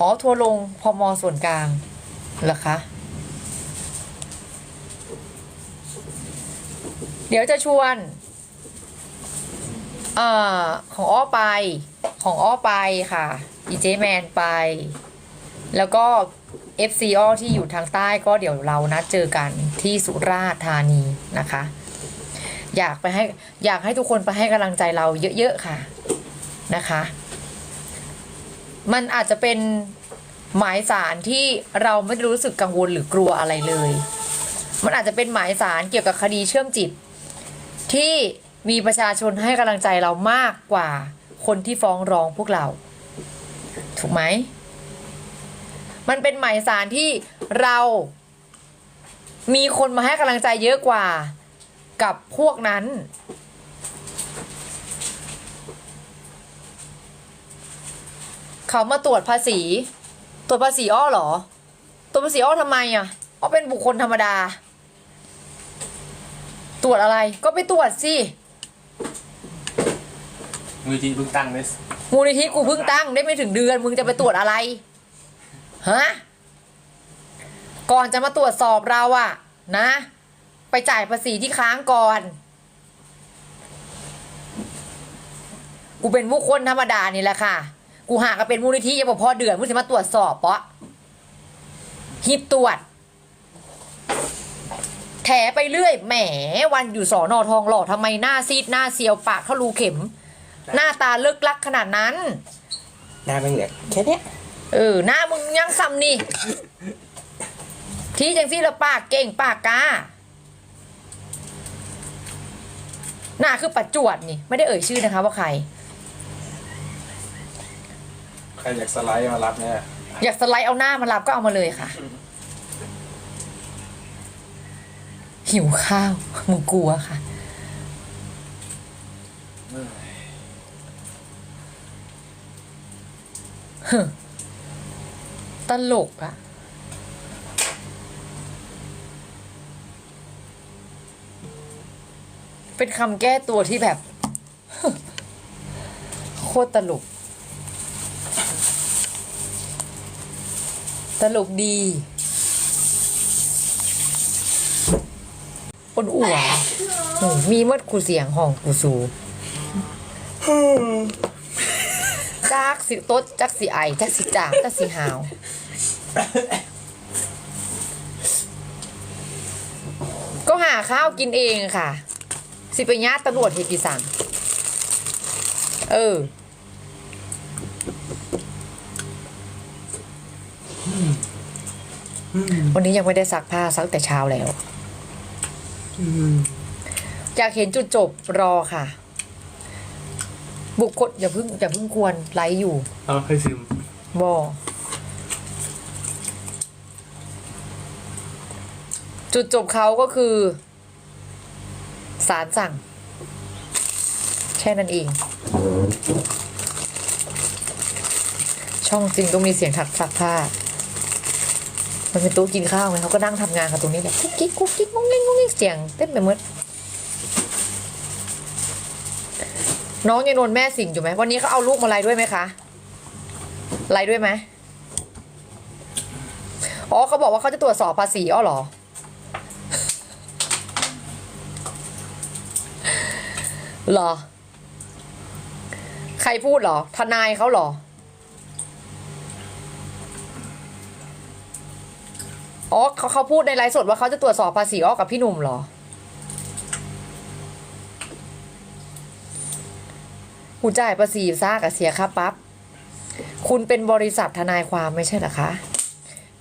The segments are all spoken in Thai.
อ๋อ ทัวร์ลงพมส่วนกลางเหรอคะ เดี๋ยวจะชวนอของอ้อไป ของอ้อไปค่ะ อีเจแมนไป แล้วก็ FC อ้อที่อยู่ทางใต้ก็เดี๋ยวเรานัดเจอกันที่สุราษฎร์ธานีนะคะ อยากไปให้อยากให้ทุกคนไปให้กำลังใจเราเยอะๆค่ะนะคะ มันอาจจะเป็นหมายสารที่เราไม่รู้สึกกังวลหรือกลัวอะไรเลย มันอาจจะเป็นหมายสารเกี่ยวกับคดีเชื่อมจิต ที่มีประชาชนให้กำลังใจเรามากกว่าคนที่ฟ้องร้องพวกเรา ถูกไหม มันเป็นหมายสารที่เรามีคนมาให้กำลังใจเยอะกว่า กับพวกนั้น เขามาตรวจภาษี ตรวจภาษีอ้อเหรอ ตรวจภาษีอ้อทำไมอะอ้อเป็นบุคคลธรรมดา ตรวจอะไรก็ไปตรวจสิมือที่เพิ่งตั้งเนี่ยมูลนิธิกูเพิ่งตั้งได้ไม่ถึงเดือน มึงจะไปตรวจอะไรฮะก่อนจะมาตรวจสอบเราอะนะ ไปจ่ายภาษีที่ค้างก่อน กูเป็นผู้คนธรรมดานี่แหละค่ะ กูหาก็เป็นมูลนิธิยังบ่พอเดือนมึงจะมาตรวจสอบปะฮิบตรวจ แถไปเรื่อย แหม วันอยู่สอนอทองหล่อทำไมหน้าซีดหน้าเซียวปากเขารูเข็ม หน้าตาเลิกลักขนาดนั้น หน้ามันเหลือแค่เนี้ยเออ หน้ามึงยังซ้ำนี่ ที่จังซี่ละปากเก่งปากกาห น้าคือปัจจวดนี่ ไม่ได้เอ่ยชื่อนะคะว่าใคร ใครอยากสไลด์มารับเนี่ยอยากสไลด์เอาหน้ามารับก็เอามาเลยค่ะ หิวข้าวมึงกลัวค่ะฮึตลกอะ เป็นคำแก้ตัวที่แบบ โคตรตลก ตลกดีอ้นอั่วอืมมีเมื่อกูเสียงห้องกูสูจักสิต๊ดจักสิไอจักสิจามจักสิหาวก็หาข้าวกินเองค่ะ สิไปญาติตำรวจเฮกิสังเออวันนี้ยังไม่ได้ซักผ้าซักแต่เช้าแล้วอยากเห็นจุดจบรอค่ะ บุคคลอย่าเพิ่งอย่าเพิ่งควรไลฟ์อยู่เอาให้ซึมบอจุดจบเขาก็คือ ศาลสั่งแค่นั้นเอง ช่องจริงต้องมีเสียงถักซักผ้า มันเป็นโต๊ะกินข้าวไงเขาก็นั่งทำงานกันตรงนี้แบบกุ๊กกิ๊กกุ๊กกิ๊กงงเงงงงเงงเสียงเต้นไปหมดน้องยังโดนแม่สิงอยู่ไหมวันนี้เขาเอาลูกมาไล่ด้วยไหมคะไล่ด้วยไหมอ๋อเขาบอกว่าเขาจะตรวจสอบภาษีอ้อเหรอ หรอ ใครพูดหรอ ทนายเขาหรอ อ๋อเขาเขาพูดในไลฟ์สดว่าเขาจะตรวจสอบภาษีอ้อกับพี่หนุ่มหรอ หูจ่ายภาษีซากับเสียค่าปรั๊บ คุณเป็นบริษัททนายความไม่ใช่หรอคะ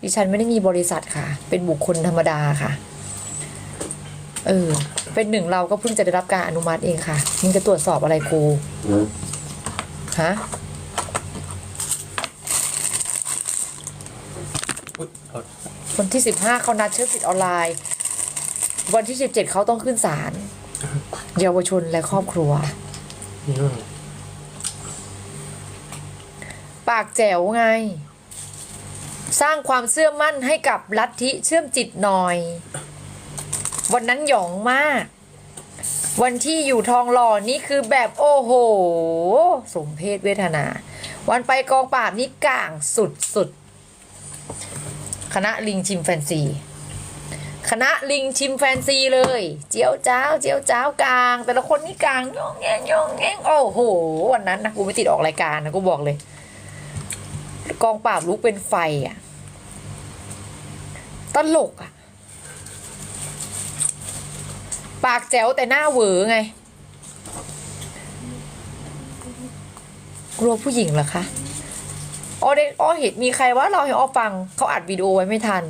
ดิฉันไม่ได้มีบริษัทค่ะ เป็นบุคคลธรรมดาค่ะ เออ เป็นหนึ่งเราก็เพิ่งจะได้รับการอนุมัติเองค่ะ มึงจะตรวจสอบอะไรกู ฮะอุ๊ยเอาวันที่สิบห้าเขานัดเชื่อสิทธิ์ออนไลน์ วันที่สิบเจ็ดเขาต้องขึ้นศาล เยาวชนและครอบครัวอืมปากแจ๋วไง สร้างความเชื่อมั่นให้กับลัทธิเชื่อมจิตหน่อย วันนั้นหยองมาก วันที่อยู่ทองหล่อนี่คือแบบโอ้โห สมเพศเวทนา วันไปกองปราบนี่ก่างสุดสุด คณะลิงชิมแฟนซี คณะลิงชิมแฟนซีเลย เจียวจ้าวเจียวจ้าวกลาง แต่ละคนนี่กลางย่องแงงย่องแงงโอ้โห วันนั้นนะกูไม่ติดออกรายการนะกูบอกเลย กองปราบลุกเป็นไฟอะ ตลกอะ ปากแจ๋วแต่หน้าเหวอไง กลัวผู้หญิงเหรอคะอ๋อเด็กอ๋อเห็นมีใครว่าเราให้อ้อฟังเขาอัดวิดีโอไว้ไม่ทัน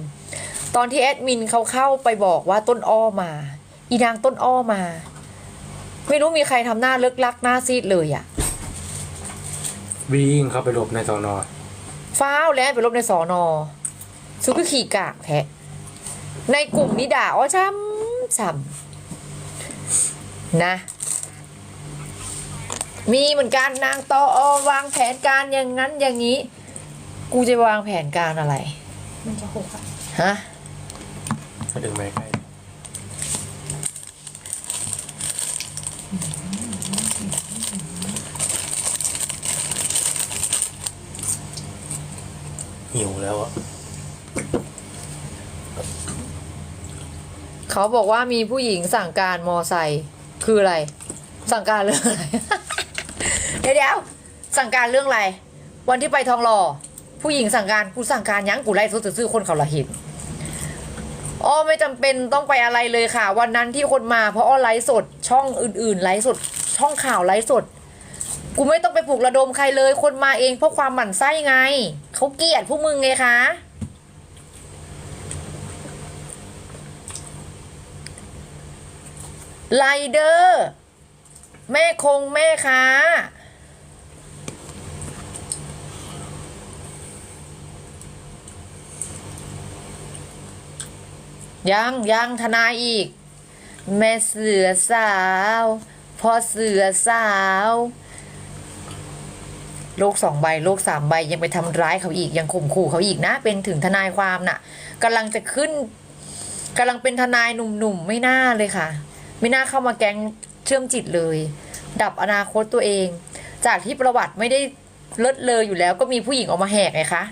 ตอนที่แอดมินเขาเข้าไปบอกว่าต้นอ้อมา อีนางต้นอ้อมา ไม่รู้มีใครทำหน้าเลิกลักหน้าซีดเลยอะ่ะวิ่งเข้าไปหลบในตอนอฟ้าวแล้วไปลบในสอนอซุก็ขี่กากแท้ในกลุ่มนี้ด่าอ้อช้ำช้ำ นะ มีเหมือนกันนางตออวางแผนการอย่างนั้นอย่างนี้ กูจะวางแผนการอะไร มันจะหกอะฮะมาดึงไม้ใกล้หิวแล้วอะเขาบอกว่ามีผู้หญิงสั่งการมอไซค์ คืออะไร สั่งการเรื่องอะไร เดี๋ยวเดี๋ยวสั่งการเรื่องอะไร วันที่ไปทองหล่อผู้หญิงสั่งการกูสั่งการยังกูไล่ซื้อซื้อคนเขาละเห็นอ้อไม่จำเป็นต้องไปอะไรเลยค่ะ วันนั้นที่คนมาเพราะอ้อไลฟ์สด ช่องอื่นๆไลฟ์สด ช่องข่าวไลฟ์สด กูไม่ต้องไปปลุกระดมใครเลย คนมาเองเพราะความหมั่นไส้ไงเขาเกลียดพวกมึงไงคะ ไลเดอร์ แม่คงแม่ค้า ยังยังทนายอีก แม่เสือสาวพ่อเสือสาวโลกสองใบโลกสามใบยังไปทำร้ายเขาอีกยังข่มขู่เขาอีกนะ เป็นถึงทนายความน่ะกำลังจะขึ้นกำลังเป็นทนายหนุ่มๆไม่น่าเลยค่ะ ไม่น่าเข้ามาแก๊งเชื่อมจิตเลย ดับอนาคตตัวเอง จากที่ประวัติไม่ได้เลิศเลออยู่แล้วก็มีผู้หญิงออกมาแหกไงคะ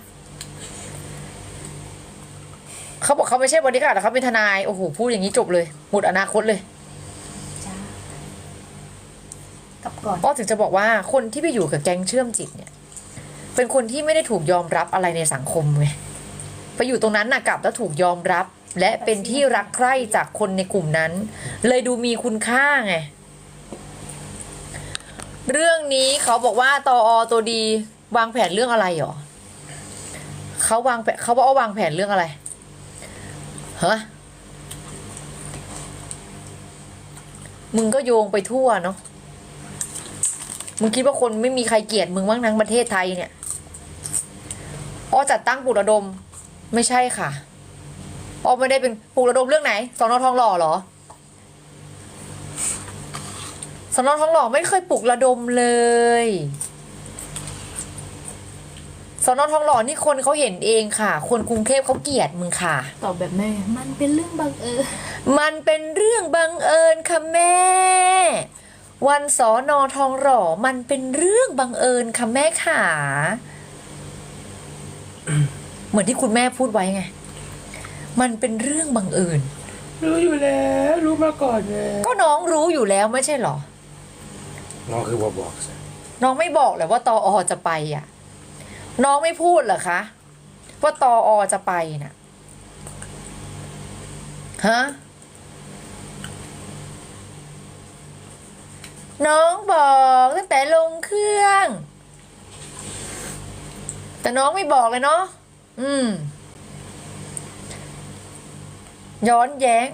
เขาบอกเขาไม่ใช่บริการดแต่เขาเป็นทนายโอ้โหพูดอย่างนี้จบเลย หมดอนาคตเลยจ้ากลับก่อนอ้อถึงจะบอกว่าคนที่ไปอยู่กับแก๊งเชื่อมจิตเนี่ย เป็นคนที่ไม่ได้ถูกยอมรับอะไรในสังคมไงไปอยู่ตรงนั้นน่ะกลับแล้วถูกยอมรับ และเป็นที่รักใคร่จากคนในกลุ่มนั้น เลยดูมีคุณค่าไง เรื่องนี้เขาบอกว่าตออตัวดี วางแผนเรื่องอะไรหรอเขาวางแผนเขาบอกว่าวางแผนเรื่องอะไรฮะมึงก็โยงไปทั่วเนาะมึงคิดว่าคนไม่มีใครเกลียดมึงบ้างทั้งประเทศไทยเนี่ยอ้อจัดตั้งปุระดม ไม่ใช่ค่ะ อ้อไม่ได้เป็นปลุกระดมเรื่องไหนสอนอทองหล่อเหรอสอนอทองหล่อไม่เคยปลุกระดมเลยสอนอทองหล่อนี่คนเขาเห็นเองค่ะ คนกรุงเทพเขาเกลียดมึงค่ะ ตอบแบบแม่ มันเป็นเรื่องบังเอิญ มันเป็นเรื่องบังเอิญค่ะแม่ วันสอนอทองหล่อมันเป็นเรื่องบังเอิญค่ะแม่ขาเหมือนที่คุณแม่พูดไว้ไง มันเป็นเรื่องบังเอิญรู้อยู่แล้วรู้มาก่อนเลยก็น้องรู้อยู่แล้วไม่ใช่เหรอ น้องคือบอกบอกสิน้องไม่บอกเลยว่าตออจะไปอะ น้องไม่พูดเหรอคะว่าตออจะไปน่ะฮะน้องบอกตั้งแต่ลงเครื่อง แต่น้องไม่บอกเลยเนาะอืม ย้อนแย้ง